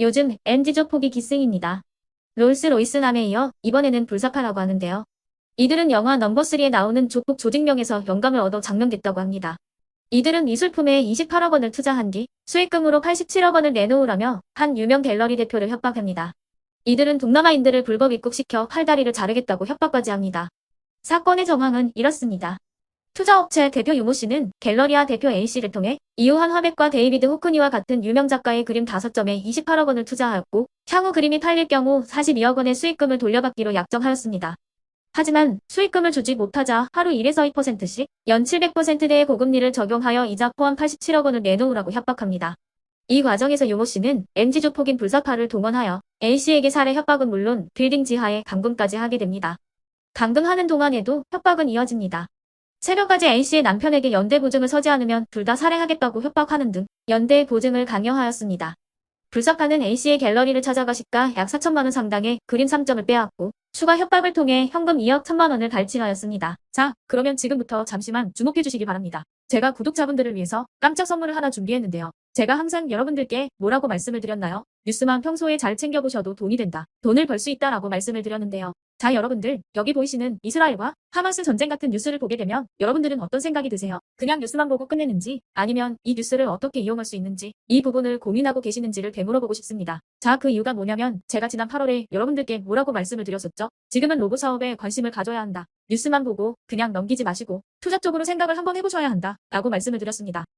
요즘 MZ조 폭이 기승입니다. 롤스로이스남에 이어 이번에는 불사파라고 하는데요. 이들은 영화 넘버3에 나오는 조폭 조직명에서 영감을 얻어 장명됐다고 합니다. 이들은 미술품에 28억 원을 투자한 뒤 수익금으로 87억 원을 내놓으라며 한 유명 갤러리 대표를 협박합니다. 이들은 동남아인들을 불법 입국시켜 팔다리를 자르겠다고 협박까지 합니다. 사건의 정황은 이렇습니다. 투자업체 대표 유모 씨는 갤러리아 대표 A씨를 통해 이호한 화백과 데이비드 호크니와 같은 유명 작가의 그림 5점에 28억 원을 투자하였고 향후 그림이 팔릴 경우 42억 원의 수익금을 돌려받기로 약정하였습니다. 하지만 수익금을 주지 못하자 하루 1에서 2%씩 연 700%대의 고금리를 적용하여 이자 포함 87억 원을 내놓으라고 협박합니다. 이 과정에서 유모 씨는 MG조폭인 불사파를 동원하여 A씨에게 살해 협박은 물론 빌딩 지하에 감금까지 하게 됩니다. 감금하는 동안에도 협박은 이어집니다. 새벽까지 A씨의 남편에게 연대 보증을 서지 않으면 둘 다 살해하겠다고 협박하는 등 연대 보증을 강요하였습니다. 불사파는 A씨의 갤러리를 찾아가 시가 약 4천만 원 상당의 그림 3점을 빼앗고 추가 협박을 통해 현금 2억 1천만 원을 갈취하였습니다. 자, 그러면 지금부터 잠시만 주목해 주시기 바랍니다. 제가 구독자분들을 위해서 깜짝 선물을 하나 준비했는데요. 제가 항상 여러분들께 뭐라고 말씀을 드렸나요? 뉴스만 평소에 잘 챙겨보셔도 돈이 된다. 돈을 벌 수 있다라고 말씀을 드렸는데요. 자, 여러분들, 여기 보이시는 이스라엘과 하마스 전쟁 같은 뉴스를 보게 되면 여러분들은 어떤 생각이 드세요? 그냥 뉴스만 보고 끝내는지 아니면 이 뉴스를 어떻게 이용할 수 있는지 이 부분을 고민하고 계시는지를 되물어보고 싶습니다. 자, 그 이유가 뭐냐면 제가 지난 8월에 여러분들께 뭐라고 말씀을 드렸었죠? 지금은 로봇 사업에 관심을 가져야 한다. 뉴스만 보고 그냥 넘기지 마시고 투자 쪽으로 생각을 한번 해보셔야 한다. 라고 말씀을 드렸습니다.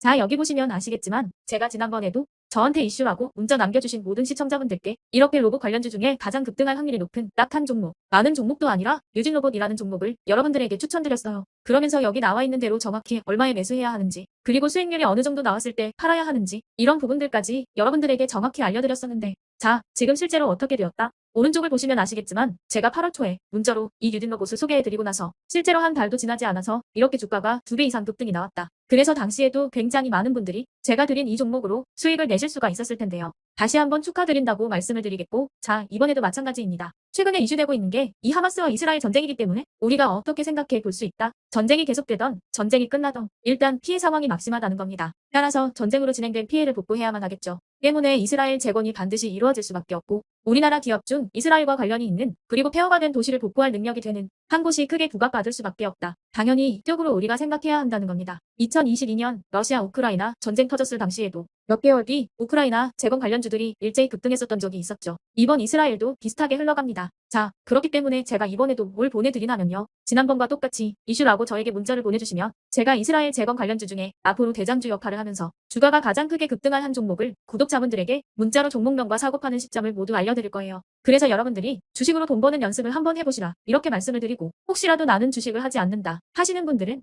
자 여기 보시면 아시겠지만 제가 지난번에도 저한테 이슈라고 문자 남겨주신 모든 시청자분들께 이렇게 로봇 관련주 중에 가장 급등할 확률이 높은 딱 한 종목 많은 종목도 아니라 뉴진 로봇이라는 종목을 여러분들에게 추천드렸어요. 그러면서 여기 나와 있는 대로 정확히 얼마에 매수해야 하는지 그리고 수익률이 어느 정도 나왔을 때 팔아야 하는지 이런 부분들까지 여러분들에게 정확히 알려드렸었는데 자 지금 실제로 어떻게 되었다? 오른쪽을 보시면 아시겠지만 제가 8월 초에 문자로 이 뉴딘 로봇을 소개해드리고 나서 실제로 한 달도 지나지 않아서 이렇게 주가가 2배 이상 급등이 나왔다. 그래서 당시에도 굉장히 많은 분들이 제가 드린 이 종목으로 수익을 내실 수가 있었을 텐데요. 다시 한번 축하드린다고 말씀을 드리겠고 자 이번에도 마찬가지입니다. 최근에 이슈되고 있는 게 이 하마스와 이스라엘 전쟁이기 때문에 우리가 어떻게 생각해 볼 수 있다. 전쟁이 계속되던 전쟁이 끝나던 일단 피해 상황이 막심하다는 겁니다. 따라서 전쟁으로 진행된 피해를 복구해야만 하겠죠. 때문에 이스라엘 재건이 반드시 이루어질 수밖에 없고 우리나라 기업 중 이스라엘과 관련이 있는 그리고 폐허가 된 도시를 복구할 능력이 되는 한 곳이 크게 부각받을 수밖에 없다. 당연히 이쪽으로 우리가 생각해야 한다는 겁니다. 2022년 러시아 우크라이나 전쟁 터 졌을 당시에도 몇 개월 뒤 우크라이나 재건 관련주들이 일제히 급등했었던 적이 있었죠. 이번 이스라엘도 비슷하게 흘러갑니다. 자, 그렇기 때문에 제가 이번에도 뭘 보내드리냐면요. 지난번과 똑같이 이슈라고 저에게 문자를 보내주시면 제가 이스라엘 재건 관련주 중에 앞으로 대장주 역할을 하면서 주가가 가장 크게 급등한 한 종목을 구독자분들에게 문자로 종목명과 사고파는 시점을 모두 알려드릴 거예요. 그래서 여러분들이 주식으로 돈 버는 연습을 한번 해보시라 이렇게 말씀을 드리고 혹시라도 나는 주식을 하지 않는다 하시는 분들은